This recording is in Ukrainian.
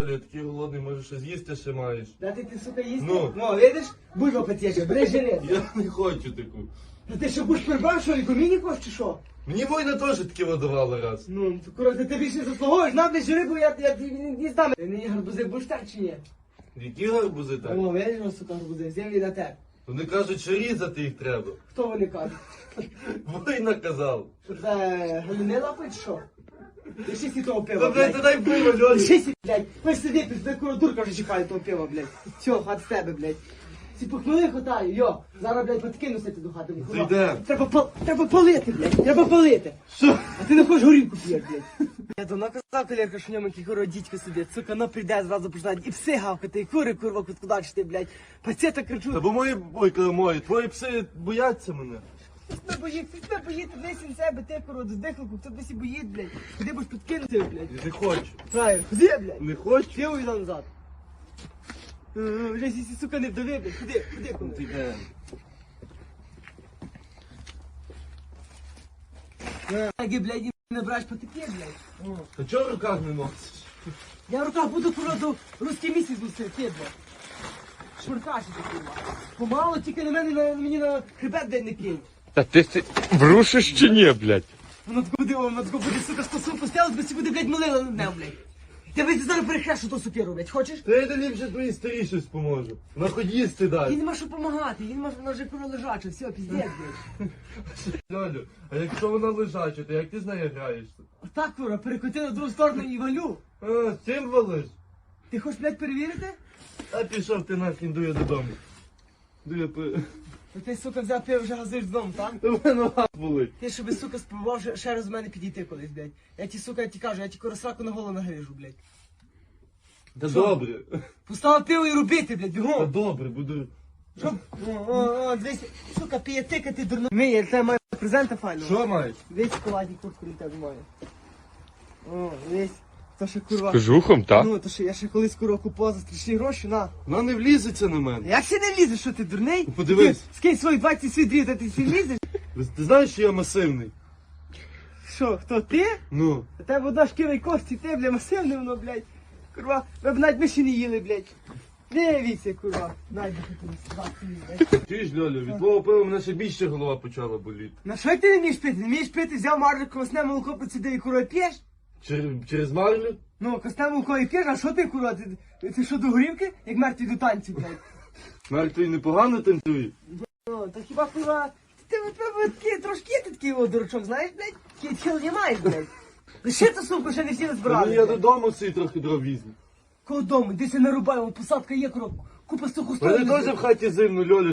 Я такий голодний, може щось їсти ще маєш. Дати ти, сука, їсти? Ну. ну видиш? Бульба потече, бери жири. Я не хочу таку. Ну ти що, будеш прибав, що ли, коміні хочеш чи що? Мені війна теж таке видавала раз. Ну, то коротше, ти більше заслуговуєш, на бери жири, бо я, я, я не здам. Ти нині гарбузи будеш так чи ні? Які гарбузи так? О, видиш, ну, сука, гарбузи, землі на те. Вони кажуть, що різати їх треба. Хто вони кажуть? Війна казав. Це галюни лапить, що? Лишись і того пива, блядь, блядь. то дай пиво, Льолі. Лишись, блядь. Ви сиди, пізде дурка вже чекає того пива, блядь. Все, хат з тебе, блядь. Ці похмели хватаю, йо. Зараз, блядь, потки носити до хати. Зайдем. Треба, пал- треба палити, блядь. Треба палити. Що? А ти не хочеш горілку п'єш, блядь. Я давно казав, колірка, що в ньому який куро дітько сидить. Сука, ну прийде, зразу починають і пси гавкати, і кури, курва, кудачити, блядь. Пацета Та кричуть. бо мої, ой, кажу, мої, твої пси бояться мене. Не боїться, не боїться, десь він себе, ти, куро, до здихалку, хто десь і боїть, блядь. Куди будеш підкинути, блядь. Не хочу. Фраєр, куди, блядь? Не хочу? Ти увійду назад. Е, е, Вже сі сука не вдави, блядь. Куди? Куди Ти куди? йде. Ноги, блядь, і не браш потеки, блядь. О. Та чого в руках не носиш? Я в руках буду до русський місяць зустріти, ти, блядь. Шуркаші ти, курва. Помало тільки на мене, на, мені на хребет день не кинь. Та ти, ти врушиш чи ні, блядь? Воно тако буде, воно тако буде, сука, стосу поставилось, би буде, блядь, молила над ним, блядь. Я блядь, зараз перехрешу ту сукеру, блядь, хочеш? Та я тобі вже твої старі щось поможу. На хоч їсти Їй дай. нема що помагати, їй нема, вона вже курва лежача, все, піздець, блядь. Льолю, а якщо вона лежача, то як ти з нею граєшся? Отак, курва, перекоти на другу сторону і валю. А, з чим валиш? Ти хочеш, блядь, перевірити? А пішов ти нахрен, дує додому. Дує по... То ти, сука, взяв пиво вже газуєш додому, так? У мене болить. Ти щоби, сука, спробував ще- ще раз до мене підійти колись, блядь. Я ті, сука, я ті кажу, я ті коросраку на голову нагрижу, блядь. Та Що? добре. Постав пиво і робити, блядь, Та бігом. добре, буду. Що? О, о, о, дивись, сука, піє тикати дурно. Ми, я тебе маю презента файного. Що маєш? Дивись, шоколадні куртку для тебе маю. О, дивись. То ще курва. Кожухом, так? Ну, то ще я ще колись курва купував за страшні гроші, на. Вона не влізеться на мене. Як ще не влізеш, що ти дурний? Ну, подивись. Ти Скинь свої 20 свій дріт, а ти всі влізеш? Ти знаєш, що я масивний? Що, хто ти? Ну. У тебе одна шкіра й кості, ти, бля, масивне воно, блядь. Курва, ви б навіть миші не їли, блядь. Дивіться, курва. Найди блядь. Чуєш, Льолю, від твого пива мене ще більше голова почала боліти. На що ти не вмієш пити? Не вмієш пити, взяв марлю, косне молоко процідив і курва п'єш? Через, через марлю? Ну, косне молоко і п'єш, а що ти, курва? Ти, ти що до горівки? Як мертві до танців, блядь. Той непогано танцює. Ну, то хіба, курва, ти випив такі, трошки ти такий о, дурачок, знаєш, блядь? Такий тіл не маєш, блядь. Лише ту сумку ще не всі Ну збирали. я блядь. додому собі трохи дров візьму. Коло дому, десь нарубаємо, посадка є, курва. Купа суху Мене теж в хаті зимно, Льолю.